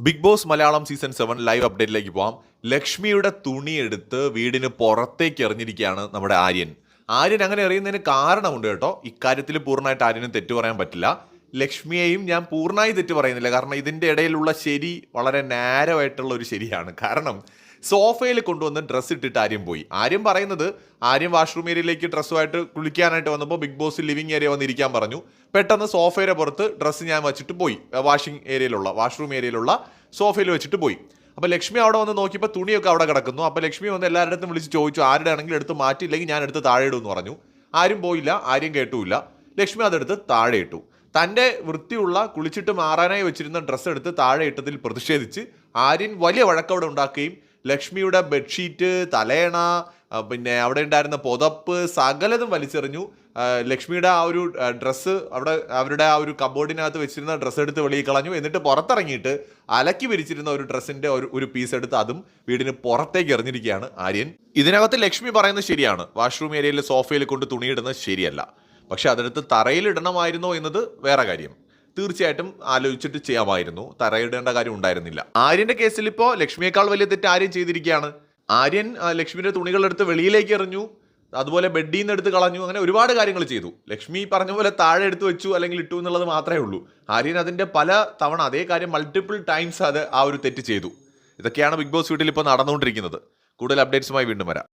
Big boss Malayalam season seven live അപ്ഡേറ്റിലേക്ക് പോവാം. ലക്ഷ്മിയുടെ തുണി എടുത്ത് വീടിന് പുറത്തേക്ക് എറിഞ്ഞിരിക്കുകയാണ് നമ്മുടെ ആര്യൻ. ആര്യൻ അങ്ങനെ എറിയുന്നതിന് കാരണമുണ്ട് കേട്ടോ. ഇക്കാര്യത്തിൽ പൂർണമായിട്ട് ആര്യനും തെറ്റു പറയാൻ പറ്റില്ല. ലക്ഷ്മിയെയും ഞാൻ പൂർണമായി തെറ്റ് പറയുന്നില്ല. കാരണം ഇതിന്റെ ഇടയിലുള്ള ശരി വളരെ നാരമായിട്ടുള്ള ഒരു ശരിയാണ്. കാരണം സോഫയിൽ കൊണ്ടുവന്ന് ഡ്രസ്സ് ഇട്ടിട്ട് ആര്യം പോയി. ആര്യം പറയുന്നത് ആര്യം വാഷ്റൂം ഏരിയയിലേക്ക് ഡ്രസ്സുമായിട്ട് കുളിക്കാനായിട്ട് വന്നപ്പോൾ ബിഗ് ബോസ് ലിവിങ് ഏരിയ വന്നിരിക്കാൻ പറഞ്ഞു. പെട്ടെന്ന് സോഫയുടെ പുറത്ത് ഡ്രസ്സ് ഞാൻ വെച്ചിട്ട് പോയി. വാഷിംഗ് ഏരിയയിലുള്ള വാഷ്റൂം ഏരിയയിലുള്ള സോഫയിൽ വെച്ചിട്ട് പോയി. അപ്പോൾ ലക്ഷ്മി അവിടെ വന്ന് നോക്കിയപ്പോൾ തുണിയൊക്കെ അവിടെ കിടക്കുന്നു. അപ്പോൾ ലക്ഷ്മി വന്ന് എല്ലാവരുടെ അടുത്തും വിളിച്ച് ചോദിച്ചു ആരുടെ ആണെങ്കിലും എടുത്ത് മാറ്റിയില്ലെങ്കിൽ ഞാൻ എടുത്ത് താഴെ ഇടുമെന്ന് പറഞ്ഞു. ആരും പോയില്ല ആരും കേട്ടുമില്ല ലക്ഷ്മി അതെടുത്ത് താഴെ ഇട്ടു. തന്റെ വൃത്തിയുള്ള കുളിച്ചിട്ട് മാറാനായി വെച്ചിരുന്ന ഡ്രസ്സ് എടുത്ത് താഴെ ഇട്ടതിൽ പ്രതിഷേധിച്ച് ആര്യൻ വലിയ വഴക്കവിടെ ഉണ്ടാക്കുകയും ലക്ഷ്മിയുടെ ബെഡ്ഷീറ്റ് തലേണ പിന്നെ അവിടെ ഉണ്ടായിരുന്ന പുതപ്പ് സകലതും വലിച്ചെറിഞ്ഞു. ലക്ഷ്മിയുടെ ആ ഒരു ഡ്രസ്സ് അവിടെ അവരുടെ ആ ഒരു കബോർഡിനകത്ത് വെച്ചിരുന്ന ഡ്രസ്സ് എടുത്ത് വെളിയിൽ കളഞ്ഞു. എന്നിട്ട് പുറത്തിറങ്ങിയിട്ട് അലക്കി വിരിച്ചിരുന്ന ഒരു ഡ്രസ്സിന്റെ ഒരു ഒരു പീസ് എടുത്ത് അതും വീടിന് പുറത്തേക്ക് എറിഞ്ഞിരിക്കുകയാണ് ആര്യൻ. ഇതിനകത്ത് ലക്ഷ്മി പറയുന്നത് ശരിയാണ്. വാഷ്റൂം ഏരിയയിൽ സോഫയിൽ കൊണ്ട് തുണിയിടുന്നത് ശരിയല്ല. പക്ഷെ അതെടുത്ത് തറയിലിടണമായിരുന്നോ എന്നത് വേറെ കാര്യം. തീർച്ചയായിട്ടും ആലോചിച്ചിട്ട് ചെയ്യാമായിരുന്നു. തറയിടേണ്ട കാര്യം ഉണ്ടായിരുന്നില്ല. ആര്യന്റെ കേസിൽ ഇപ്പോൾ ലക്ഷ്മിയേക്കാൾ വലിയ തെറ്റ് ആര്യൻ ചെയ്തിരിക്കുകയാണ്. ആര്യൻ ലക്ഷ്മിയുടെ തുണികളെടുത്ത് വെളിയിലേക്ക് എറിഞ്ഞു അതുപോലെ ബെഡിൽ നിന്ന് എടുത്ത് കളഞ്ഞു അങ്ങനെ ഒരുപാട് കാര്യങ്ങൾ ചെയ്തു. ലക്ഷ്മി പറഞ്ഞ പോലെ താഴെ എടുത്തു വെച്ചു അല്ലെങ്കിൽ ഇട്ടു എന്നുള്ളത് മാത്രമേ ഉള്ളൂ. ആര്യൻ അതിന്റെ പല തവണ അതേ കാര്യം മൾട്ടിപ്പിൾ ടൈംസ് അത് ആ ഒരു തെറ്റ് ചെയ്തു. ഇതൊക്കെയാണ് ബിഗ് ബോസ് വീട്ടിൽ ഇപ്പോൾ നടന്നുകൊണ്ടിരിക്കുന്നത്. കൂടുതൽ അപ്ഡേറ്റ്സുമായി വീണ്ടും വരാം.